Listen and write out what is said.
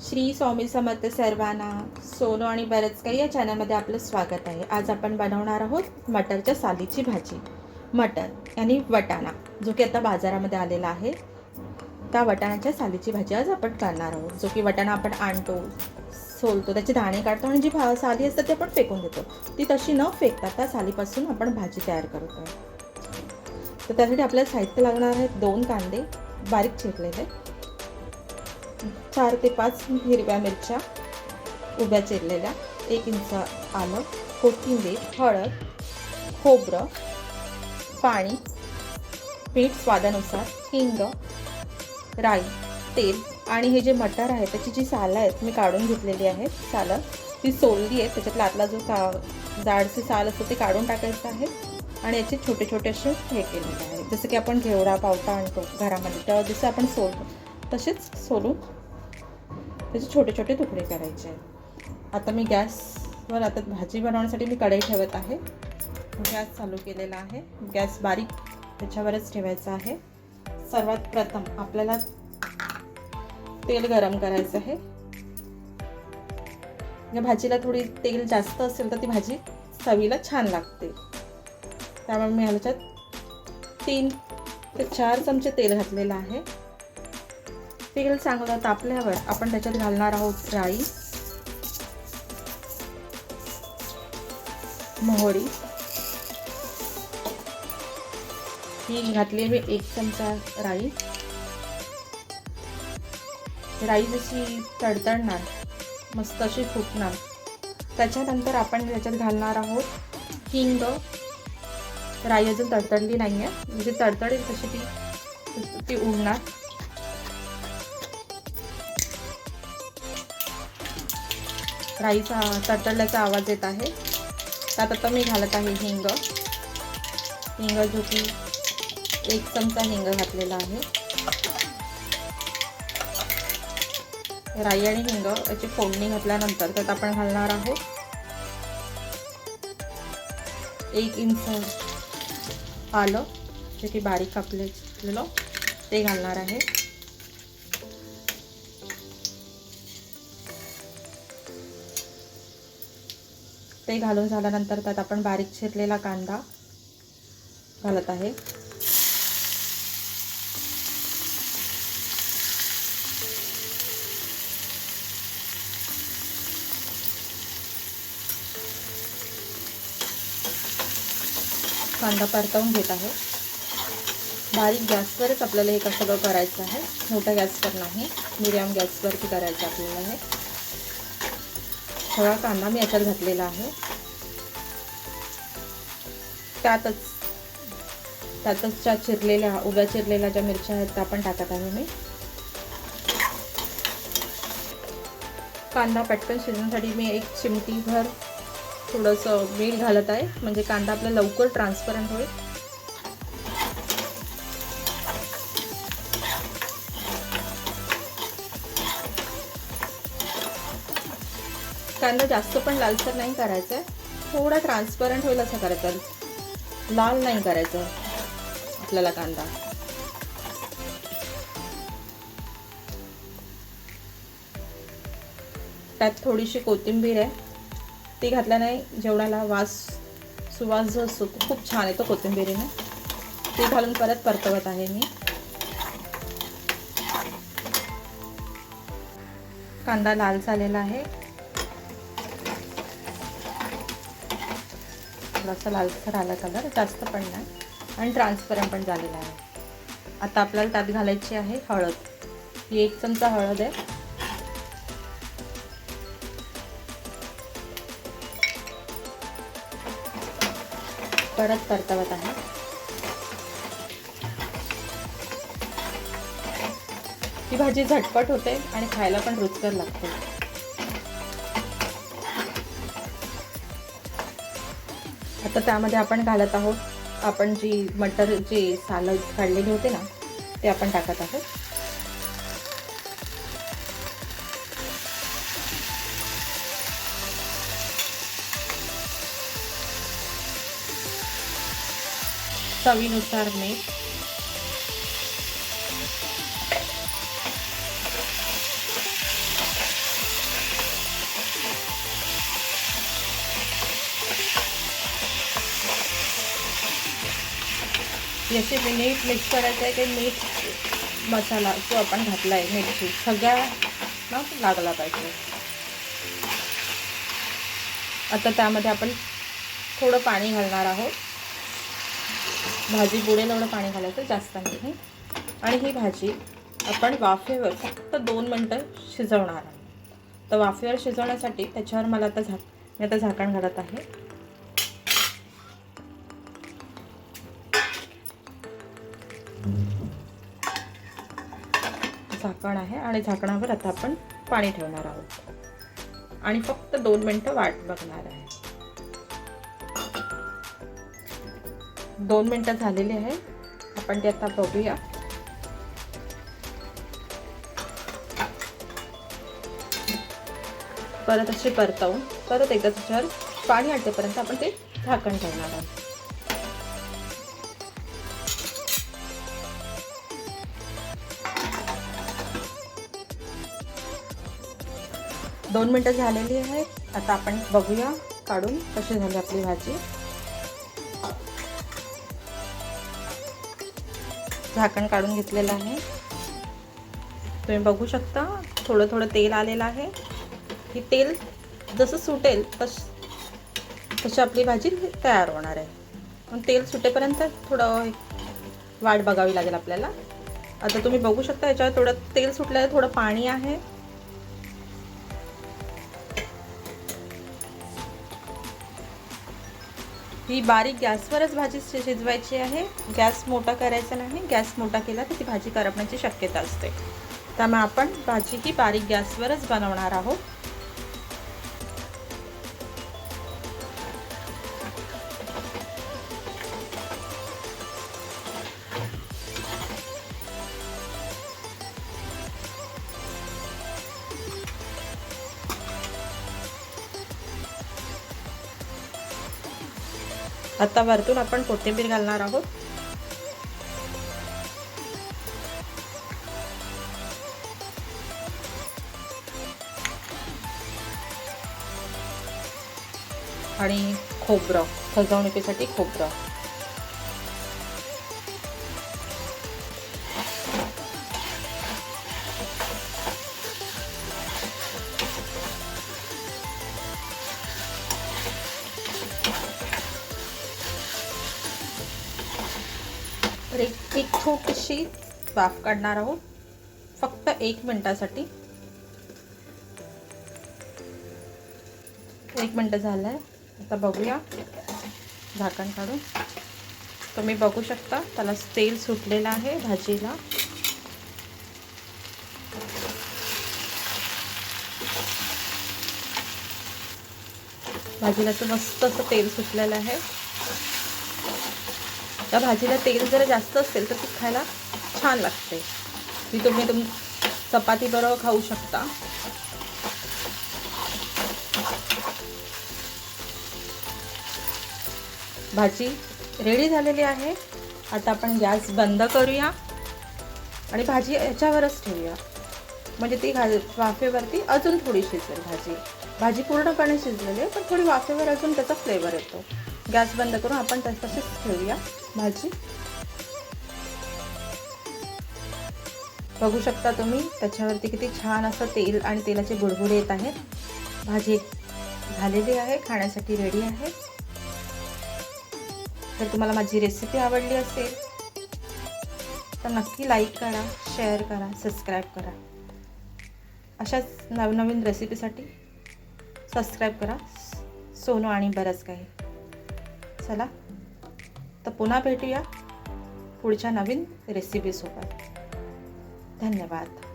श्री स्वामी समर्थ सर्वांना सोनो आणि बरंच काही या चॅनलमध्ये आपलं स्वागत आहे. आज आपण बनवणार आहोत मटरच्या सालीची भाजी. मटर आणि वटाणा जो की आता बाजारामध्ये आलेला आहे. त्या वटाण्याच्या सालीची भाजी आज आपण करणार आहोत जो की वटाणा आपण आणतो सोलतो त्याचे दाणे काढतो आणि जी भा साली असतात ते आपण फेकून देतो. ती तशी न फेकता त्या सालीपासून आपण भाजी तयार करतो तर त्यासाठी आपल्याला साहित्य लागणार आहेत दोन कांदे बारीक चिरलेले. चार ते पाच हिरव्या मिरच्या उभ्या चिरलेल्या एक इंच आलं कोथिंबीर हळद खोबरं पाणी पीठ स्वादानुसार हिंग राई तेल आणि हे जे मटार आहे त्याची जी सालं आहेत मी काढून घेतलेली आहेत. सालं ती सोलली आहे त्याच्यातला आतला जो का जाडची साल असतो ते काढून टाकायचं आहे आणि याचे छोटे छोटे असे हे केलेले आहे. जसं की आपण घेवडा पावटा आणतो घरामध्ये तेव्हा जसं आपण सोलतो. तसेच सोलून त्याचे छोटे छोटे तुकडे करायचे. आहेत आता मी गॅसवर आता भाजी बनवण्यासाठी मी कढई ठेवत आहे. गॅस चालू केलेला आहे. गॅस बारीक त्याच्यावरच ठेवायचा आहे. सर्वात प्रथम आपल्याला तेल गरम करायचं आहे. या भाजीला थोडी तेल जास्त असेल तर ती भाजी चवीला छान लागते. त्यामुळे मी ह्याच्यात तीन ते चार चमचे तेल घातलेलं आहे. तेल चांगलं तापल्यावर आपण त्याच्यात घालणार आहोत राई मोहरी. ही घातली मी एक चमचा राई. राई जशी तडतडणार मस्त अशी फुटणार. त्याच्यानंतर आपण त्याच्यात घालणार आहोत हिंग. राई अजून तडतडली नाही आहे म्हणजे तडतडेल तशी ती ती उडणार. राईचा तडतडल्याचा आवाज येत आहे. त्यात आता मी घालत आहे हिंग. हिंग जो की एक चमचा हिंग घातलेला आहे. राई आणि हिंग याची फोडणी घातल्यानंतर त्यात आपण घालणार आहोत. एक इंच आलं. जे की बारीक कापलेलं ते घालणार आहे. ते घालून झाल्यानंतर त्यात आपण बारीक चिरलेला कांदा घालत आहे. कांदा परतवून घेत आहे. बारीक गॅसवरच आपल्याला हे सगळं करायचं आहे? मोठ्या गॅसवर नाही मिडियम गॅसवरती करायचं आपल्याला हे. सगळा कांदा मी याच्यात घातलेला आहे. त्यातच त्यातच ज्या चिरलेल्या उभ्या चिरलेल्या ज्या मिरच्या आहेत त्या पण टाकत आहे मी. कांदा पटकन शिजण्यासाठी मी एक चिमटीभर थोडंसं मीठ घालत आहे. म्हणजे कांदा आपला लवकर ट्रान्सपरंट होईल. कांदा जास्त पण लालसर नाही करायचा आहे थोडा ट्रान्सपरंट होईल असं करायचं. लाल नाही करायचं आपल्याला कांदा. त्यात थोडीशी कोथिंबीर आहे. ती घातल्याने जेवणाला वास सुवास जो असतो खूप छान येतो कोथिंबीरीने. ती घालून परत परतवत आहे मी. कांदा लाल झालेला आहे. थोडासा लालसर आला कलर जास्त पण नाही. आणि ट्रान्सपरंट पण झालेला आहे. आता आपल्याला त्यात घालायची आहे हळद. ही एक चमचा हळद आहे. परत परतवत आहे. ही भाजी झटपट होते आणि खायला पण रुचकर लागते. तर त्यामध्ये आपण घालत आहोत आपण जी मटर जे सालं काढलेली होते ना ते आपण टाकत आहोत. चवीनुसार मीठ याचे मीठ मिक्स करायचं आहे की मीठ मसाला जो आपण घातला आहे मिरची सगळ्या ना लागला पाहिजे. आता त्यामध्ये आपण थोडं पाणी घालणार आहोत. भाजी बुडेल एवढं पाणी घालायचं जास्त नाही. आणि ही भाजी आपण वाफेवर फक्त दोन मिनटं शिजवणार आहोत. तर वाफेवर शिजवण्यासाठी त्याच्यावर मला आता झाक मी आता झाकण घालत आहे. झाकण आहे आणि झाकणावर आता आपण पाणी ठेवणार आहोत. आणि फक्त दोन मिनटं वाट बघणार आहे. दोन मिनटं झालेली आहे. आपण ते आता बघूया. परत असे परतवून परत एकदा त्याच्यावर पाणी आटेपर्यंत आपण ते झाकण ठेवणार आहोत. दोन मिनटं झालेली आहेत. आता आपण बघूया काढून कशी झाली आपली भाजी. झाकण काढून घेतलेलं आहे. तुम्ही बघू शकता थोडं थोडं तेल आलेलं आहे. की तेल जसं सुटेल तस तशी आपली भाजी तयार होणार आहे. पण तेल सुटेपर्यंत थोडं वाट बघावी लागेल आपल्याला. आता तुम्ही बघू शकता याच्यावर थोडं तेल सुटलेलं थोडं पाणी आहे. ही बारीक गॅसवरच भाजी शिजवायची आहे. गॅस मोठा करायचा नाही. गॅस मोठा केला तर ती भाजी करपण्याची शक्यता असते. त्यामुळे आपण भाजी ही बारीक गॅसवरच बनवणार आहोत. आता वरतून आपण कोथिंबीर घालणार आहोत. आणि खोबरं सजवणुकीसाठी खोबरं. हो छोटीशी वाफ काढणार आहोत? फक्त एक मिनटासाठी. एक मिनटं झालं आहे आता बघूया. झाकण काढून. तुम्ही बघू शकता त्याला तेल सुटलेलं आहे भाजीला. भाजीला तर मस्त असं तेल सुटलेलं आहे. त्या भाजीला तेल जर जास्त असेल तर ती खायला छान लागते. ती तुम्ही तुम चपाती बरोबर खाऊ शकता. भाजी रेडी झालेली आहे. आता आपण गॅस बंद करूया आणि भाजी याच्यावरच ठेवूया. म्हणजे ती घा वाफेवरती अजून थोडी शिजेल भाजी. भाजी पूर्णपणे शिजलेली आहे पण थोडी वाफेवर अजून त्याचा फ्लेवर येतो. गॅस बंद करून आपण तस तशीच ठेवूया. भाजी. बघू शकता तुम्ही त्याच्यावरती किती छान असं तेल आणि तेलाचे गुडगुडे येत आहेत. भाजी झालेली आहे खाण्यासाठी रेडी आहे. जर तुम्हाला माझी रेसिपी आवडली असेल तर नक्की लाईक करा शेअर करा सबस्क्राईब करा. अशाच नवनवीन रेसिपीसाठी सबस्क्राईब करा. सोनू आणि बरंच काही. चला तर पुन्हा भेटूया पुढच्या नवीन रेसिपीसोबत धन्यवाद.